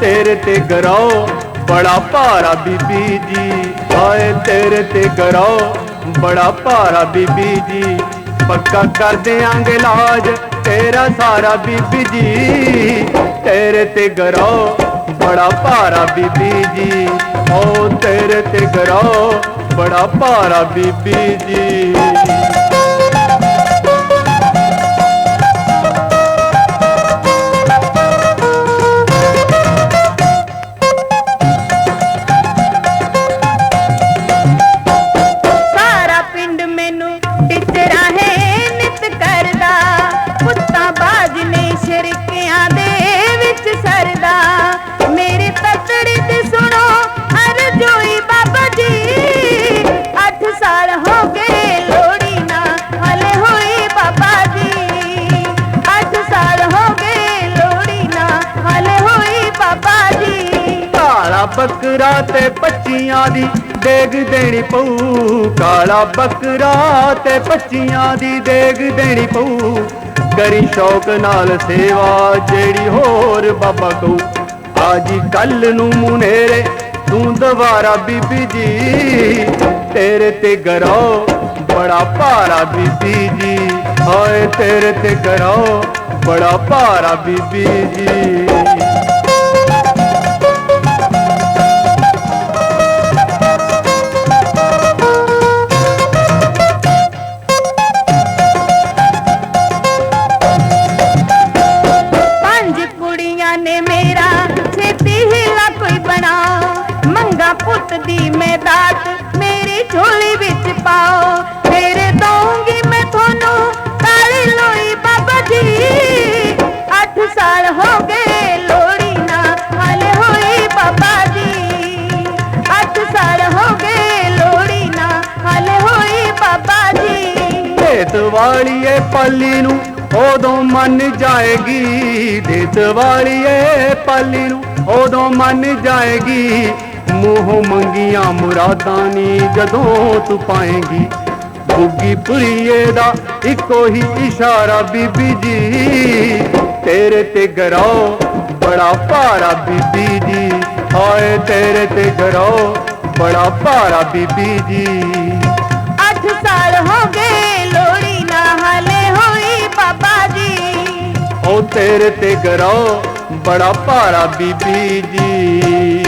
ਤੇਰੇ ਤੇ ਗਰਾਓ, ਬੜਾ ਭਾਰਾ ਬੀਬੀ ਜੀ। ਹਾਏ, ਤੇਰੇ ਤੇ ਗਰਾਓ, ਬੜਾ ਭਾਰਾ ਬੀਬੀ ਜੀ। ਪੱਕਾ ਕਰ ਦਿਆਂਗੇ ਇਲਾਜ ਤੇਰਾ ਸਾਰਾ ਬੀਬੀ ਜੀ। ਤੇਰੇ ਤੇ ਗਰਾਓ, ਬੜਾ ਭਾਰਾ ਬੀਬੀ ਜੀ। ਉਹ ਤੇਰੇ ਤੇ ਗਰਾਓ, ਬੜਾ ਭਾਰਾ ਬੀਬੀ ਜੀ। ਬਾਜ ਨੇ ਸ਼ਰਕਿਆਂ ਦੇ ਵਿੱਚ ਸਰਦਾ। ਮੇਰੇ ਤਤੜੀ ਤੇ ਸੁਣੋ, ਹਰ ਜੋਈ ਬਾਬਾ ਜੀ। 8 ਸਾਲ ਹੋ ਗਏ ਲੋੜੀ ਨਾ ਹਲੇ ਹੋਈ ਬਾਬਾ ਜੀ। 8 ਸਾਲ ਹੋ ਗਏ ਲੋੜੀ ਨਾ ਹਲੇ ਹੋਈ ਬਾਬਾ ਜੀ। ਕਾਲਾ ਬੱਕਰਾ ਤੇ ਬੱਚੀਆਂ ਦੀ ਦੇਗ ਦੇਣੀ ਪਊ। ਕਾਲਾ ਬੱਕਰਾ ਤੇ ਬੱਚੀਆਂ ਦੀ ਦੇਗ ਦੇਣੀ ਪਊ। ਕਰੀ ਸ਼ੌਕ ਨਾਲ ਸੇਵਾ, ਜਿਹੜੀ ਹੋਰ ਬਾਬਾ ਕਹੂ। ਆਜੀ ਕੱਲ ਨੂੰ ਮੁਨੇਰੇ, ਤੂੰ ਦੁਬਾਰਾ ਬੀਬੀ ਜੀ। ਤੇਰੇ ਤੇ ਗਰਾਓ ਬੜਾ ਭਾਰਾ ਬੀਬੀ ਜੀ। ਹਾਏ, ਤੇਰੇ ਤੇ ਗਰਾਓ ਬੜਾ ਭਾਰਾ ਬੀਬੀ ਜੀ। ਵਾਲੀਏ ਪਾਲੀ ਨੂੰ ਉਦੋਂ ਮੰਨ ਜਾਏਗੀ। ਦੇਤ ਵਾਲੀਏ ਪਾਲੀ ਨੂੰ ਉਦੋਂ ਮੰਨ ਜਾਏਗੀ। ਮੂੰਹ ਮੰਗੀਆਂ ਮੁਰਾਦਾਂ ਨੀ ਜਦੋਂ ਤੂੰ ਪਾਏਗੀ। ਬੁੱਗੀ ਪੁਰੀਏ ਦਾ ਇੱਕੋ ਹੀ ਇਸ਼ਾਰਾ ਬੀਬੀ ਜੀ। ਤੇਰੇ ਤੇ ਗਰਾਓ ਬੜਾ ਭਾਰਾ ਬੀਬੀ ਜੀ। ਹਾਏ ਤੇਰੇ ਤੇ ਗਰਾਓ ਬੜਾ ਭਾਰਾ ਬੀਬੀ ਜੀ। ਤੇਰੇ ਤੇ ਗਰਾਓ ਬੜਾ ਭਾਰਾ ਬੀਬੀ ਜੀ।